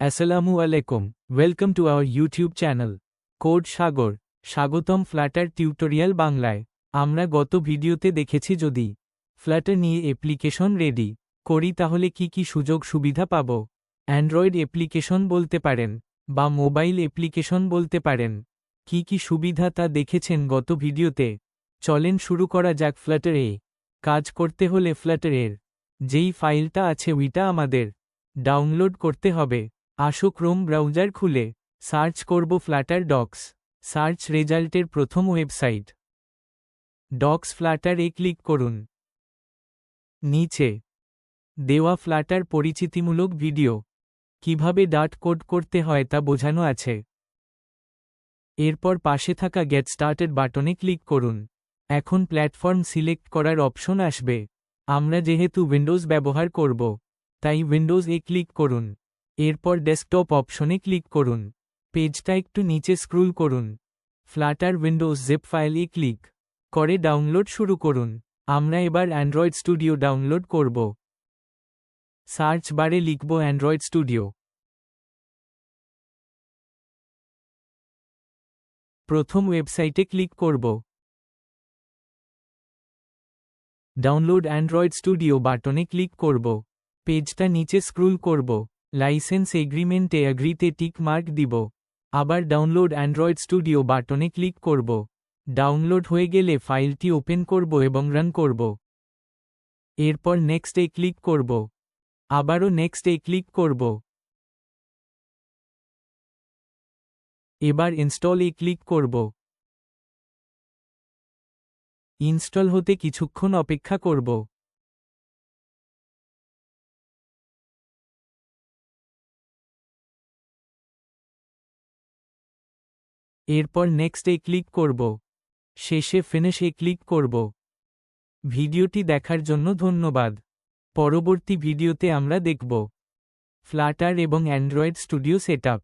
আসসালামু আলাইকুম welcome to our YouTube channel code Sagar স্বাগতম ফ্ল্যাটার টিউটোরিয়াল বাংলায় আমরা গত ভিডিওতে দেখেছি যদি ফ্ল্যাটার নিয়ে অ্যাপ্লিকেশন রেডি করি তাহলে কি কি সুযোগ সুবিধা পাব? অ্যান্ড্রয়েড অ্যাপ্লিকেশন বলতে পারেন বা মোবাইল অ্যাপ্লিকেশন বলতে পারেন। কি কি সুবিধা তা দেখেছেন গত ভিডিওতে? চলেন শুরু করা যাক ফ্ল্যাটারে কাজ করতে হলে ফ্ল্যাটারের যেই ফাইলটা আছে ওইটা আমাদের ডাউনলোড করতে হবে। আসো ক্রোম ব্রাউজার খুলে, সার্চ করব ফ্ল্যাটার ডক্স সার্চ রেজাল্টের প্রথম ওয়েবসাইট। ডক্স ফ্ল্যাটার এ ক্লিক করুন। নিচে, দেওয়া ফ্ল্যাটার পরিচিতিমূলক ভিডিও, কীভাবে ডাট কোড করতে হয় তা বোঝানো আছে। এরপর পাশে থাকা গেট স্টার্টেড বাটনে ক্লিক করুন। এখন প্ল্যাটফর্ম সিলেক্ট করার অপশন আসবে। আমরা যেহেতু উইন্ডোজ ব্যবহার করব, তাই উইন্ডোজ এ ক্লিক করুন। এরপর ডেস্কটপ অপশনে ক্লিক করুন। পেজটা একটু নিচে স্ক্রুল করুন। Flutter Windows zip file click করে ডাউনলোড শুরু করুন। আমরা এবার অ্যান্ড্রয়েড স্টুডিও ডাউনলোড করব। সার্চ বারে লিখব অ্যান্ড্রয়েড স্টুডিও প্রথম ওয়েবসাইটে ক্লিক করব। ডাউনলোড অ্যান্ড্রয়েড স্টুডিও বাটনে ক্লিক করব। পেজটা নিচে স্ক্রুল করব। লাইসেন্স এগ্রিমেন্টে অ্যাগ্রিতে টিক মার্ক দিব। আবার ডাউনলোড অ্যান্ড্রয়েড স্টুডিও বাটনে ক্লিক করব। ডাউনলোড হয়ে গেলে ফাইলটি ওপেন করব এবং রান করব। এরপর নেক্সট এ ক্লিক করব। আবারও নেক্সট এ ক্লিক করব। এবার ইনস্টল এ ক্লিক করব। ইনস্টল হতে কিছুক্ষণ অপেক্ষা করব। এরপর নেক্সটে ক্লিক করব। শেষে ফিনিশে ক্লিক করব। ভিডিওটি দেখার জন্য ধন্যবাদ। পরবর্তী ভিডিওতে আমরা দেখব। ফ্ল্যাটার এবং অ্যান্ড্রয়েড স্টুডিও সেটআপ